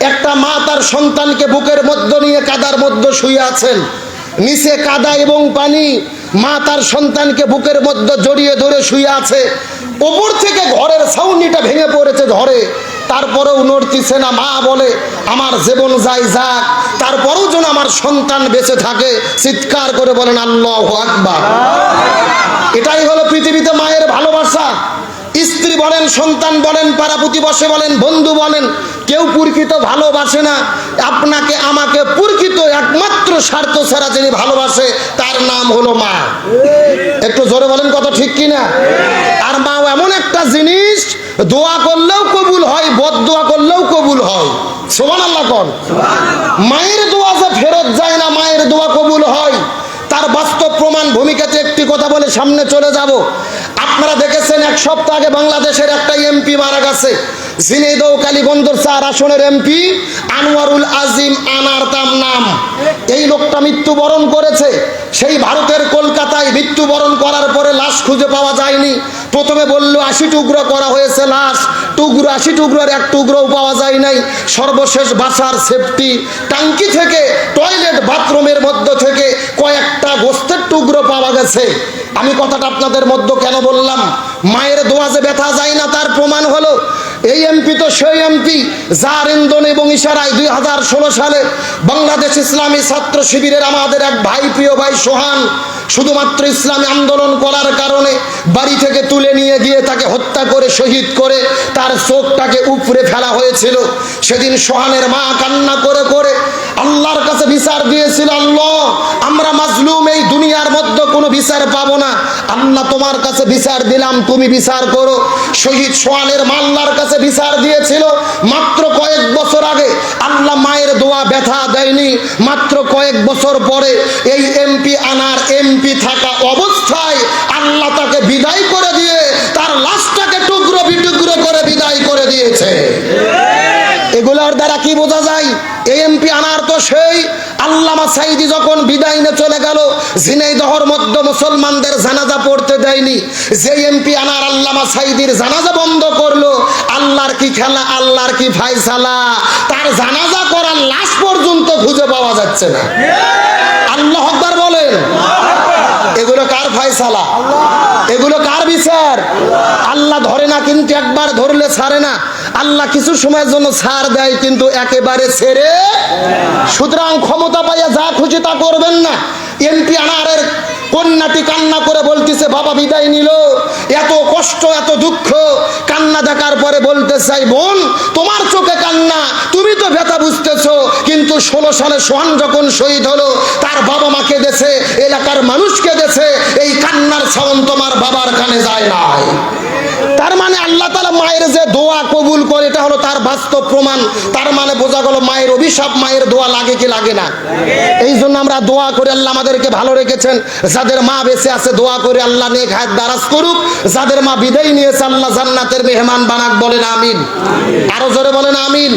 একটা মা তার সন্তানকে বুকের মধ্য নিয়ে কাদার মধ্যে শুয়ে আছেন। নিচে কাদা এবং পানি, মা তার সন্তানকে বুকের মধ্যে জড়িয়ে ধরে শুয়ে আছে। ওপর থেকে ঘরের ছাউনিটা ভেঙে পড়েছে ঝড়ে। তারপরেও নড়তিছে না, মা বলে, আমার জীবন যাই যাক, তারপরেও যেন আমার সন্তান বেঁচে থাকে। চিৎকার করে বলেন, আল্লাহ আকবার। এটাই হলো পৃথিবীতে মায়ের ভালোবাসা। স্ত্রী বলেন, সন্তান বলেন বসে বলেন, বন্ধু বলেন কেউ পুরকিত ভালোবাসে না, আপনাকে, আমাকে পুরকিত একমাত্র স্বার্থ ছাড়া যিনি ভালোবাসে, তার নাম হলো মা। একটু জোরে বলেন কত ঠিক কিনা? আর মা এমন একটা জিনিস, দোয়া করলেও কবুল হয়, বদ দোয়া করলেও কবুল হয়। সোমান আল্লাহ কন। মায়ের দোয়া যে ফেরত যায় না, মায়ের দোয়া কবুল হয়। তার বাস্তব প্রমাণ ভূমিকাতে একটি কথা বলে সামনে চলে যাব। আপনারা দেখেছেন এক সপ্তাহ আগে বাংলাদেশের একটা এমপি মারা গেছে। ঝিনাইদহ কালীগঞ্জর চার আসনের এমপি, আনোয়ারুল আজিম আনার তাম নাম। এই লোকটা মৃত্যুবরণ করেছে। সেই ভারতের কলকাতায় মৃত্যুবরণ করার পরে লাশ খুঁজে পাওয়া যায়নি। প্রথমে বলল, আশি টুকরো করা হয়েছে লাশ। টুকরো, আশি টুকরোর এক টুকরোও পাওয়া যায় নাই। সর্বশেষ বাসার সেফটি টাঙ্কি থেকে টয়লেট বাথরুমের মধ্য টুকরো পাওয়া গেছে। আমি কথাটা আপনাদের মধ্যে কেন বললাম? মায়ের দোয়া যে ব্যথা যায় না, তার প্রমাণ হলো, এই এমপি তো সেই এমপি যার ইন্ধন এবং ইশারায় দুই হাজার ষোলো সালে বাংলাদেশ ইসলামী ছাত্র শিবিরের আমাদের এক ভাই, প্রিয় ভাই সোহান, শুধুমাত্র ইসলামী আন্দোলন করার কারণে বাড়ি থেকে তুলে নিয়ে গিয়ে তাকে হত্যা করে, শহীদ করে, তার চোখটাকে উপরে ফেলা হয়েছিল। সেদিন সোহানের মা কান্না করে করে আল্লাহর কাছে বিচার দিয়েছিল, আল্লাহ, আমরা মাজলুম এই দুনিয়ার মধ্যে কোনো বিচার পাবো না। আল্লাহ তোমার কাছে বিচার দিলাম, তুমি বিচার করো। শহীদ সোয়ালের মাল্লার কাছে বিচার দিয়েছিল, মাত্র কয়েক বছর আগে। আল্লাহ মায়ের দোয়া ব্যথা দেয়নি, মাত্র কয়েক বছর পরে এই এমপি আনার এমপি থাকা অবস্থায় আল্লাহ তাকে বিদায় করে দিয়ে, তার লাশটাকে টুকরো বিটুকরো করে বিদায় করে দিয়েছে। এগুলোর দ্বারা কি বোঝা যায়? এমপি আনার তো সেই আল্লামা সাইদি যখন বিদায় চলে গেল, ঝিনাইদহর মধ্যে মুসলমানদের জানাজা পড়তে দেয়নি। যে এমপি আনার আল্লামা সাইদির জানাজা বন্ধ করল, আল্লাহর কি খেলা, আল্লাহর কি ফাইসালা তার জানাজা করার লাশ পর্যন্ত খুঁজে পাওয়া যাচ্ছে না। আল্লাহ আকবার বলেন। এগুলো কার ফায়সালা? এগুলো কার বিচার? আল্লাহ ধরে না, কিন্তু একবার ধরলে ছাড়ে না। আল্লাহ কিছু সময়ের জন্য ছাড় দেয়, কিন্তু একেবারে ছেড়ে সুতরাং ক্ষমতা পাইয়া যা খুশি তা করবেন না। এমপি আনারের কন্যাটি কান্না করে বলতেছে, বাবা বিদায় নিল। এত কষ্ট, এত দুঃখ, কান্না দেখার পরে বলতে চাই, বোন, তোমার চোখে কান্না, তুমি তো ব্যথা বুঝতেছো, কিন্তু ষোলো সালে সোহান যখন শহীদ হলো, তার বাবা মাকে দেছে এলাকার মানুষকে দেছে এই কান্নার সাউন্ড তোমার বাবার কানে যায় নাই। তার মানে আল্লাহ মায়ের যে দোয়া কবুল করে, এটা হলো তার বাস্তব প্রমাণ। তার মানে বোঝা গেল মায়ের অভিশাপ, মায়ের দোয়া লাগে কি লাগে না। এই জন্য আমরা দোয়া করে আল্লাহ আমাদেরকে ভালো রেখেছেন। যাদের মা বেঁচে আছে, দোয়া করে আল্লাহ নেক হায়াত দারাজ করুক। যাদের মা বিদায় নিয়েছে, আল্লাহ জান্নাতের মেহমান বানাক বলেন আমিন। আরও জোরে বলেন আমিন।